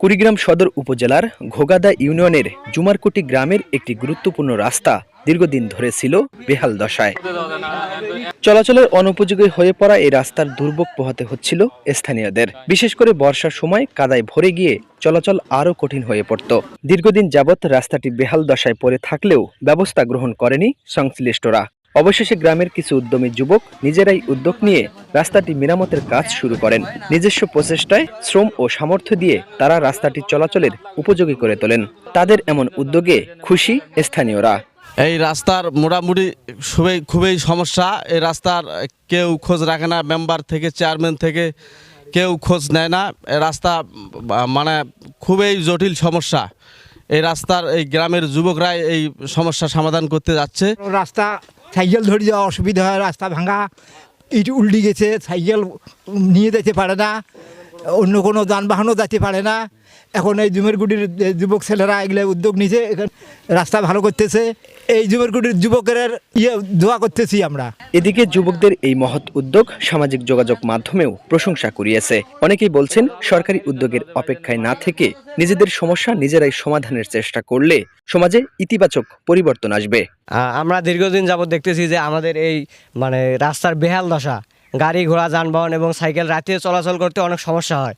কুড়িগ্রাম সদর উপজেলার ঘোগাদা ইউনিয়নের জুমারকুটি গ্রামের একটি গুরুত্বপূর্ণ রাস্তা দীর্ঘদিন ধরে ছিল বেহাল দশায়। চলাচলের অনুপযোগী হয়ে পড়া এই রাস্তার দুর্ভোগ পোহাতে হচ্ছিল স্থানীয়দের। বিশেষ করে বর্ষার সময় কাদায় ভরে গিয়ে চলাচল আরও কঠিন হয়ে পড়ত। দীর্ঘদিন যাবৎ রাস্তাটি বেহাল দশায় পড়ে থাকলেও ব্যবস্থা গ্রহণ করেনি সংশ্লিষ্টরা। অবশেষে গ্রামের কিছু উদ্যমী যুবক নিজেরাই উদ্যোগ নিয়ে রাস্তাটি মেরামতের কাজ শুরু করেন। নিজস্ব প্রচেষ্টায় শ্রম ও সামর্থ্য দিয়ে তারা রাস্তাটি চলাচলের উপযোগী করে তোলেন। তাদের এমন উদ্যোগে খুশি স্থানীয়রা। এই রাস্তার মোটামুটি খুবই খুবই সমস্যা। এই রাস্তার কেউ খোঁজ রাখে না মেম্বার থেকে চেয়ারম্যান থেকে কেউ খোঁজ নেয় না। রাস্তা মানে খুবই জটিল সমস্যা। এই রাস্তার এই গ্রামের যুবকরাই এই সমস্যা সমাধান করতে যাচ্ছে। রাস্তা সাইকেল ধরে যাওয়া অসুবিধা হয়, রাস্তা ভাঙা, ইট উল্টে গেছে, সাইকেল নিয়ে যেতে পারে না। অন্য কোনো যানবাহনও যেতে পারে না। এখন এই জুমেরগুটির যুবক ছেলেরা এগুলো উদ্যোগ নিছে এখানে রাস্তা ভালো করতেছে। এই জুমেরগুটির যুবকের ইয়ে দোয়া করতেছি আমরা। এদিকে যুবকদের এই মহৎ উদ্যোগ সামাজিক যোগাযোগ মাধ্যমেও প্রশংসা কুড়িয়েছে। অনেকেই বলছেন সরকারি উদ্যোগের অপেক্ষায় না থেকে নিজেদের সমস্যা নিজেরাই সমাধানের চেষ্টা করলে সমাজে ইতিবাচক পরিবর্তন আসবে। আহ, আমরা দীর্ঘদিন যাবত দেখতেছি যে আমাদের এই মানে রাস্তার বেহাল দশা গাড়ি, ঘোড়া, যানবাহন এবং সাইকেল রাতে চলাচল করতে অনেক সমস্যা হয়।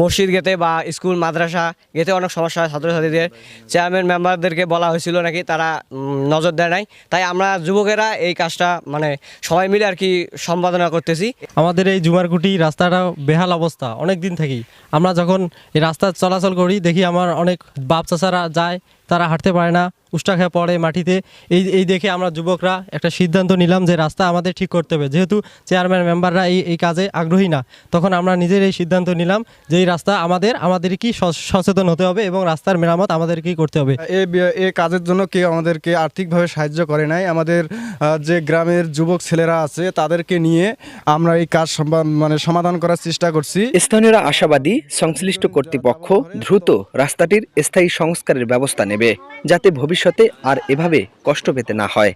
মসজিদ গেতে বা স্কুল, মাদ্রাসা গেতে অনেক সমস্যা হয় ছাত্রছাত্রীদের। চেয়ারম্যান মেম্বারদেরকে বলা হয়েছিল নাকি তারা নজর দেয় নাই। তাই আমরা যুবকেরা এই কাজটা মানে সবাই মিলে আর কি সম্পাদনা করতেছি। আমাদের এই জুমারকুটি রাস্তাটা বেহাল অবস্থা, অনেক দিন থেকেই। আমরা যখন এই রাস্তা চলাচল করি, দেখি আমার অনেক বাপ চাচারা যায়, তারা হাঁটতে পারে না। উষ্টা খেয়ে পড়ে মাটিতে। এই এই দেখে আমরা যুবকরা একটা সিদ্ধান্ত নিলাম যে রাস্তা আমাদের ঠিক করতে হবে। যেহেতু চেয়ারম্যান মেম্বাররা এই এই কাজে আগ্রহী না তখন আমরা নিজের এই সিদ্ধান্ত নিলাম যে এই রাস্তা আমাদের আমাদেরকেই সচ- সচেতন হতে হবে এবং রাস্তার মেরামত আমাদেরকেই করতে হবে। এ বি- এ কাজের জন্য কেউ আমাদেরকে আর্থিকভাবে সাহায্য করে নাই। আমাদের যে গ্রামের যুবক ছেলেরা আছে তাদেরকে নিয়ে আমরা এই কাজ মানে সমাধান করার চেষ্টা করছি। স্থানীয়রা আশাবাদী সংশ্লিষ্ট কর্তৃপক্ষ দ্রুত রাস্তাটির স্থায়ী সংস্কারের ব্যবস্থা নেবে যাতে ভবিষ্যতে আর এভাবে কষ্ট পেতে না হয়।